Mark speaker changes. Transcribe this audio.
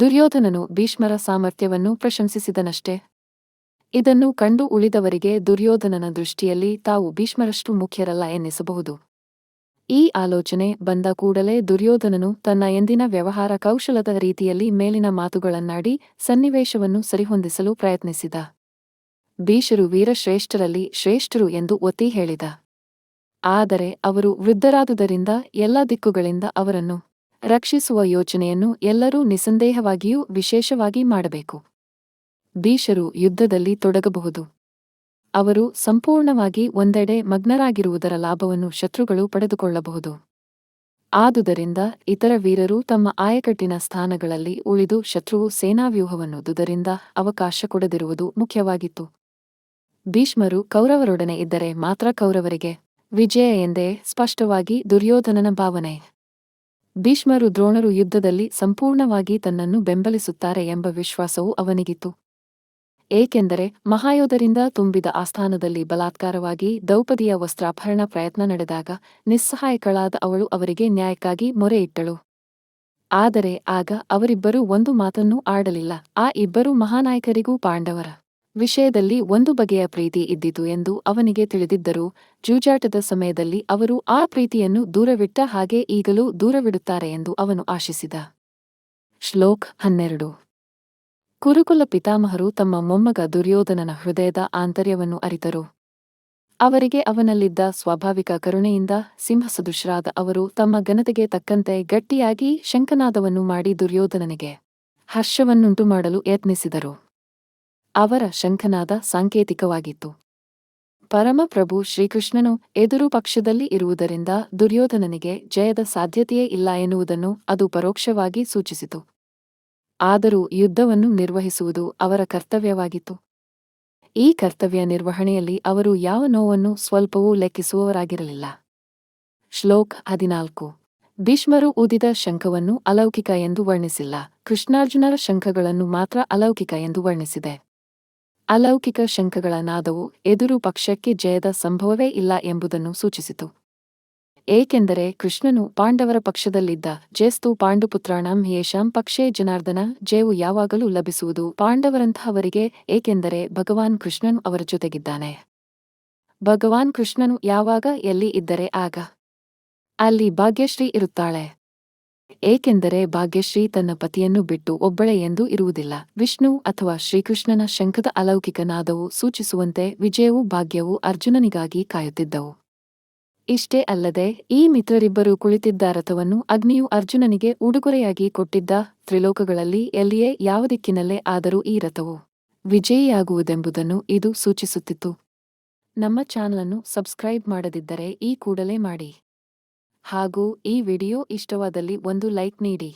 Speaker 1: ದುರ್ಯೋಧನನು ಭೀಷ್ಮರ ಸಾಮರ್ಥ್ಯವನ್ನು ಪ್ರಶಂಸಿಸಿದನಷ್ಟೇ. ಇದನ್ನು ಕಂಡು ಉಳಿದವರಿಗೆ ದುರ್ಯೋಧನನ ದೃಷ್ಟಿಯಲ್ಲಿ ತಾವು ಭೀಷ್ಮರಷ್ಟು ಮುಖ್ಯರಲ್ಲ ಎನ್ನಿಸಬಹುದು. ಈ ಆಲೋಚನೆ ಬಂದ ಕೂಡಲೇ ದುರ್ಯೋಧನನು ತನ್ನ ಎಂದಿನ ವ್ಯವಹಾರ ಕೌಶಲದ ರೀತಿಯಲ್ಲಿ ಮೇಲಿನ ಮಾತುಗಳನ್ನಾಡಿ ಸನ್ನಿವೇಶವನ್ನು ಸರಿಹೊಂದಿಸಲು ಪ್ರಯತ್ನಿಸಿದ. ಭೀಷರು ವೀರಶ್ರೇಷ್ಠರಲ್ಲಿ ಶ್ರೇಷ್ಠರು ಎಂದು ಒತ್ತಿ ಹೇಳಿದ. ಆದರೆ ಅವರು ವೃದ್ಧರಾದುದರಿಂದ ಎಲ್ಲ ದಿಕ್ಕುಗಳಿಂದ ಅವರನ್ನು ರಕ್ಷಿಸುವ ಯೋಚನೆಯನ್ನು ಎಲ್ಲರೂ ನಿಸ್ಸಂದೇಹವಾಗಿಯೂ ವಿಶೇಷವಾಗಿ ಮಾಡಬೇಕು. ಭೀಷರು ಯುದ್ಧದಲ್ಲಿ ತೊಡಗಬಹುದು. ಅವರು ಸಂಪೂರ್ಣವಾಗಿ ಒಂದೆಡೆ ಮಗ್ನರಾಗಿರುವುದರ ಲಾಭವನ್ನು ಶತ್ರುಗಳು ಪಡೆದುಕೊಳ್ಳಬಹುದು. ಆದುದರಿಂದ ಇತರ ವೀರರು ತಮ್ಮ ಆಯಕಟ್ಟಿನ ಸ್ಥಾನಗಳಲ್ಲಿ ಉಳಿದು ಶತ್ರುವು ಸೇನಾವ್ಯೂಹವನ್ನು ದುದರಿಂದ ಅವಕಾಶ ಕೊಡದಿರುವುದು ಮುಖ್ಯವಾಗಿತ್ತು. ಭೀಷ್ಮರು ಕೌರವರೊಡನೆ ಇದ್ದರೆ ಮಾತ್ರ ಕೌರವರಿಗೆ ವಿಜಯ ಎಂದೇ ಸ್ಪಷ್ಟವಾಗಿ ದುರ್ಯೋಧನನ ಭಾವನೆ. ಭೀಷ್ಮರು ದ್ರೋಣರು ಯುದ್ಧದಲ್ಲಿ ಸಂಪೂರ್ಣವಾಗಿ ತನ್ನನ್ನು ಬೆಂಬಲಿಸುತ್ತಾರೆ ಎಂಬ ವಿಶ್ವಾಸವು ಅವನಿಗಿತ್ತು. ಏಕೆಂದರೆ ಮಹಾಯೋಧರಿಂದ ತುಂಬಿದ ಆಸ್ಥಾನದಲ್ಲಿ ಬಲಾತ್ಕಾರವಾಗಿ ದೌಪದಿಯ ವಸ್ತ್ರಾಪಹರಣ ಪ್ರಯತ್ನ ನಡೆದಾಗ ನಿಸ್ಸಹಾಯಕಳಾದ ಅವಳು ಅವರಿಗೆ ನ್ಯಾಯಕ್ಕಾಗಿ ಮೊರೆಯಿಟ್ಟಳು. ಆದರೆ ಆಗ ಅವರಿಬ್ಬರೂ ಒಂದು ಮಾತನ್ನೂ ಆಡಲಿಲ್ಲ. ಆ ಇಬ್ಬರು ಮಹಾನಾಯಕರಿಗೂ ಪಾಂಡವರ ವಿಷಯದಲ್ಲಿ ಒಂದು ಬಗೆಯ ಪ್ರೀತಿ ಇದ್ದಿತು ಎಂದು ಅವನಿಗೆ ತಿಳಿದಿದ್ದರೂ. ಜೂಜಾಟದ ಸಮಯದಲ್ಲಿ ಅವರು ಆ ಪ್ರೀತಿಯನ್ನು ದೂರವಿಟ್ಟ ಹಾಗೆ ಈಗಲೂ ದೂರವಿಡುತ್ತಾರೆ ಎಂದು ಅವನು ಆಶಿಸಿದ. ಶ್ಲೋಕ್ ಹನ್ನೆರಡು. ಕುರುಕುಲ ಪಿತಾಮಹರು ತಮ್ಮ ಮೊಮ್ಮಗ ದುರ್ಯೋಧನನ ಹೃದಯದ ಆಂತರ್ಯವನ್ನು ಅರಿತರು. ಅವರಿಗೆ ಅವನಲ್ಲಿದ್ದ ಸ್ವಾಭಾವಿಕ ಕರುಣೆಯಿಂದ ಸಿಂಹಸದೃಶರಾದ ಅವರು ತಮ್ಮ ಘನತೆಗೆ ತಕ್ಕಂತೆ ಗಟ್ಟಿಯಾಗಿ ಶಂಕನಾದವನ್ನು ಮಾಡಿ ದುರ್ಯೋಧನನಿಗೆ ಹರ್ಷವನ್ನುಂಟು ಮಾಡಲು ಯತ್ನಿಸಿದರು. ಅವರ ಶಂಖನಾದ ಸಾಂಕೇತಿಕವಾಗಿತ್ತು. ಪರಮಪ್ರಭು ಶ್ರೀಕೃಷ್ಣನು ಎದುರು ಪಕ್ಷದಲ್ಲಿ ಇರುವುದರಿಂದ ದುರ್ಯೋಧನನಿಗೆ ಜಯದ ಸಾಧ್ಯತೆಯೇ ಇಲ್ಲ ಎನ್ನುವುದನ್ನು ಅದು ಪರೋಕ್ಷವಾಗಿ ಸೂಚಿಸಿತು. ಆದರೂ ಯುದ್ಧವನ್ನು ನಿರ್ವಹಿಸುವುದು ಅವರ ಕರ್ತವ್ಯವಾಗಿತ್ತು. ಈ ಕರ್ತವ್ಯ ನಿರ್ವಹಣೆಯಲ್ಲಿ ಅವರು ಯಾವ ನೋವನ್ನು ಸ್ವಲ್ಪವೂ ಲೆಕ್ಕಿಸುವವರಾಗಿರಲಿಲ್ಲ. ಶ್ಲೋಕ್ ಹದಿನಾಲ್ಕು. ಭೀಷ್ಮರು ಊದಿದ ಶಂಖವನ್ನು ಅಲೌಕಿಕ ಎಂದು ವರ್ಣಿಸಿಲ್ಲ. ಕೃಷ್ಣಾರ್ಜುನರ ಶಂಖಗಳನ್ನು ಮಾತ್ರ ಅಲೌಕಿಕ ಎಂದು ವರ್ಣಿಸಿದೆ. ಅಲೌಕಿಕ ಶಂಕಗಳ ನಾದವು ಎದುರು ಪಕ್ಷಕ್ಕೆ ಜಯದ ಸಂಭವವೇ ಇಲ್ಲ ಎಂಬುದನ್ನು ಸೂಚಿಸಿತು. ಏಕೆಂದರೆ ಕೃಷ್ಣನು ಪಾಂಡವರ ಪಕ್ಷದಲ್ಲಿದ್ದ ಜೇಸ್ತು ಪಾಂಡುಪುತ್ರಾಣಂ ಯೇಷಾಂ ಪಕ್ಷೇ ಜನಾರ್ದನ ಜಯವು ಯಾವಾಗಲೂ ಲಭಿಸುವುದು ಪಾಂಡವರಂತಹವರಿಗೆ, ಏಕೆಂದರೆ ಭಗವಾನ್ ಕೃಷ್ಣನು ಅವರ ಜೊತೆಗಿದ್ದಾನೆ. ಭಗವಾನ್ ಕೃಷ್ಣನು ಯಾವಾಗ ಎಲ್ಲಿ ಇದ್ದರೆ ಆಗ ಅಲ್ಲಿ ಭಾಗ್ಯಶ್ರೀ ಇರುತ್ತಾಳೆ. ಏಕೆಂದರೆ ಭಾಗ್ಯಶ್ರೀ ತನ್ನ ಪತಿಯನ್ನು ಬಿಟ್ಟು ಒಬ್ಬಳೆ ಎಂದು ಇರುವುದಿಲ್ಲ. ವಿಷ್ಣು ಅಥವಾ ಶ್ರೀಕೃಷ್ಣನ ಶಂಖದ ಅಲೌಕಿಕ ನಾದವು ಸೂಚಿಸುವಂತೆ ವಿಜಯವು ಭಾಗ್ಯವು ಅರ್ಜುನನಿಗಾಗಿ ಕಾಯುತ್ತಿದ್ದವು. ಇಷ್ಟೇ ಅಲ್ಲದೆ, ಈ ಮಿತ್ರರಿಬ್ಬರು ಕುಳಿತಿದ್ದ ರಥವನ್ನು ಅಗ್ನಿಯು ಅರ್ಜುನನಿಗೆ ಉಡುಗೊರೆಯಾಗಿ ಕೊಟ್ಟಿದ್ದ ತ್ರಿಲೋಕಗಳಲ್ಲಿ ಎಲ್ಲಿಯೇ ಯಾವ ದಿಕ್ಕಿನಲ್ಲೇ ಆದರೂ ಈ ರಥವು ವಿಜಯಿಯಾಗುವುದೆಂಬುದನ್ನು ಇದು ಸೂಚಿಸುತ್ತಿತ್ತು. ನಮ್ಮ ಚಾನಲನ್ನು ಸಬ್ಸ್ಕ್ರೈಬ್ ಮಾಡದಿದ್ದರೆ ಈ ಕೂಡಲೇ ಮಾಡಿ. ಹಾಗೂ ಈ ವಿಡಿಯೋ ಇಷ್ಟವಾದಲ್ಲಿ ಒಂದು ಲೈಕ್ ನೀಡಿ.